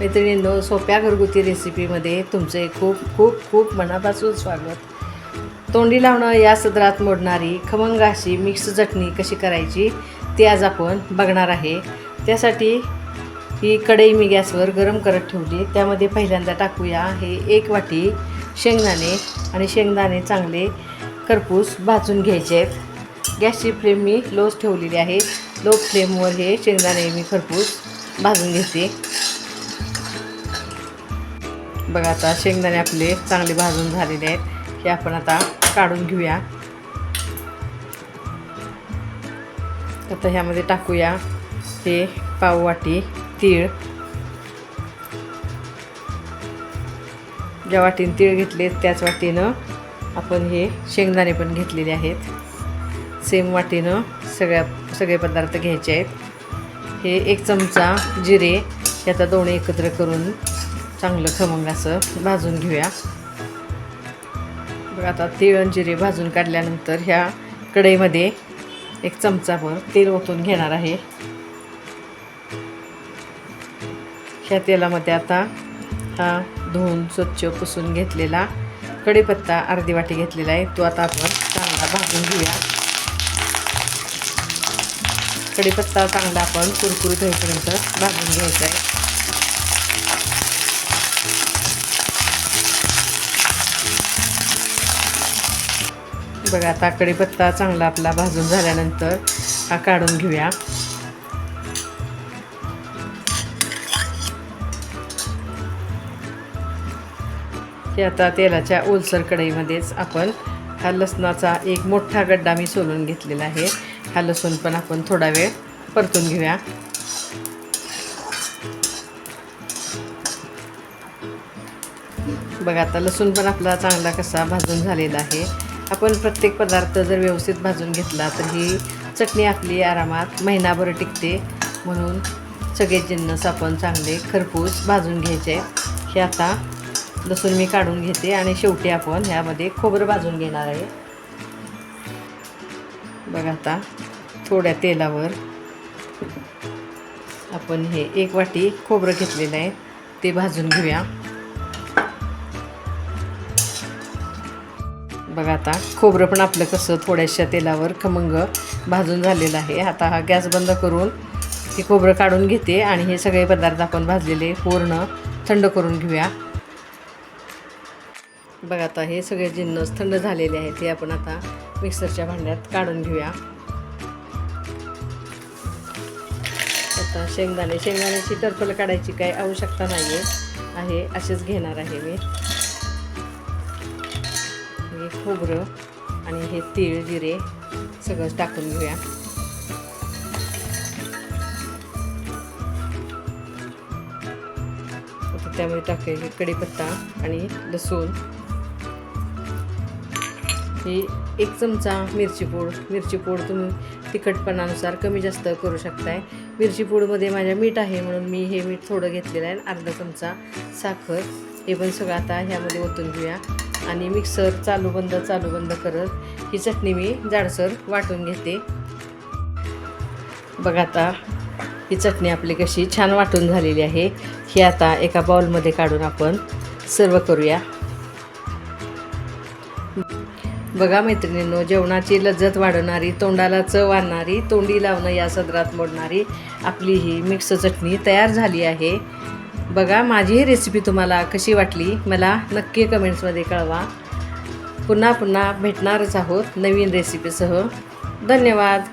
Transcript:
मैत्रिणींनो सोप्या घरगुती रेसिपीमध्ये तुमचे खूप खूप खूप मनापासून स्वागत. तोंडी लावणं या सदरात मोडणारी खमंग अशी मिक्स चटणी कशी करायची ती आज आपण बघणार आहे. त्यासाठी ही कढई मी गॅसवर गरम करत ठेवली. त्यामध्ये पहिल्यांदा टाकूया हे एक वाटी शेंगदाणे आणि शेंगदाणे चांगले खरपूस भाजून घ्यायचे आहेत. गॅसची फ्लेम मी लोच ठेवलेली आहे. लो फ्लेमवर हे शेंगदाणे मी खरपूस भाजून घेते. बघा आता शेंगदाणे आपले चांगले भाजून झालेले आहेत हे आपण आता काढून घेऊया. आता ह्यामध्ये टाकूया हे पाव वाटी तीळ. ज्या वाटीने तीळ घेतले त्याच वाटीनं आपण हे शेंगदाणे पण घेतलेले आहेत. सेम वाटीनं सगळ्या सगळे पदार्थ घ्यायचे आहेत. हे एक चमचा जिरे याचा आता दोन्ही एकत्र करून चांगलं खमंग असं भाजून घेऊया. बघा आता तीळ जिरे भाजून काढल्यानंतर ह्या कढईमध्ये एक चमचाभर तेल ओतून घेणार आहे. ह्या तेलामध्ये आता हा धुवून स्वच्छ पुसून घेतलेला कढीपत्ता अर्धी वाटी घेतलेला आहे. तो आता आपण चांगला भाजून घेऊया. कढीपत्ता चांगला आपण कुरकुरीत होईपर्यंत भाजून घ्यायचा आहे. बघा आता कढीपत्ता चांगला आपला भाजून झाल्यानंतर हा काढून घेऊया. हे आता तेलाच्या ओलसर कढईमध्येच आपण हा लसणाचा एक मोठा गड्डा मी सोलून घेतलेला आहे. हा लसूण पण आपण थोडा वेळ परतून घेऊया. बघा आता लसूण पण आपला चांगला कसा भाजून झालेला आहे. आपण प्रत्येक पदार्थ जर व्यवस्थित भाजून घेतला तर ही चटणी आपली आरामात महिनाभर टिकते. म्हणून सगळे जिन्नस आपण चांगले खरपूस भाजून घ्यायचे. हे आता लसूण मी काढून घेते आणि शेवटी आपण ह्यामध्ये खोबरं भाजून घेणार आहे. बघा आता थोड्या तेलावर आपण हे एक वाटी खोबरं घेतलेलं आहे. ते भाजून घेऊया. बघा आता खोबरं पण आपलं कसं थोड्याशा तेलावर खमंग भाजून झालेलं आहे. आता हा गॅस बंद करून हे खोबरं काढून घेते आणि हे सगळे पदार्थ आपण भाजलेले पूर्ण थंड करून घेऊया. बघा आता हे सगळे जिन्नस थंड झालेले आहेत हे आपण आता मिक्सरच्या भांड्यात काढून घेऊया. आता शेंगदाणे शेंगदाण्याची टरफल काढायची काही आवश्यकता नाही आहे आहे असेच घेणार आहे मी. खोबरं आणि हे तीळ जिरे सगळं टाकून घेऊया. त्यामध्ये टाकायचे कढीपत्ता आणि लसूण. ही एक चमचा मिरची पूड. मिरची पूड तुम्ही तिखटपणानुसार कमी जास्त करू शकताय. मिरची पूडमध्ये माझ्या मीठ आहे म्हणून मी हे मीठ थोडं घेतलेलं आहे. अर्धा चमचा साखर. हे पण सगळं आता ह्यामध्ये ओतून घेऊया. आणि मिक्सर चालू बंद चालू बंद करत ही चटणी मी जाडसर वाटून घेते. बघा आता ही चटणी आपली कशी छान वाटून झालेली आहे. ही आता एका बाउलमध्ये काढून आपण सर्व करूया. बघा मैत्रिणींनो जेवणाची लज्जत वाढवणारी तोंडाला चव आणणारी तोंडी लावणं या सदरात मोडणारी आपली ही मिक्स चटणी तयार झाली आहे. बघा माझी ही रेसिपी तुम्हाला कशी वाटली मला नक्की कमेंट्समध्ये कळवा. पुन्हा पुन्हा भेटणारच आहोत नवीन रेसिपीसह धन्यवाद.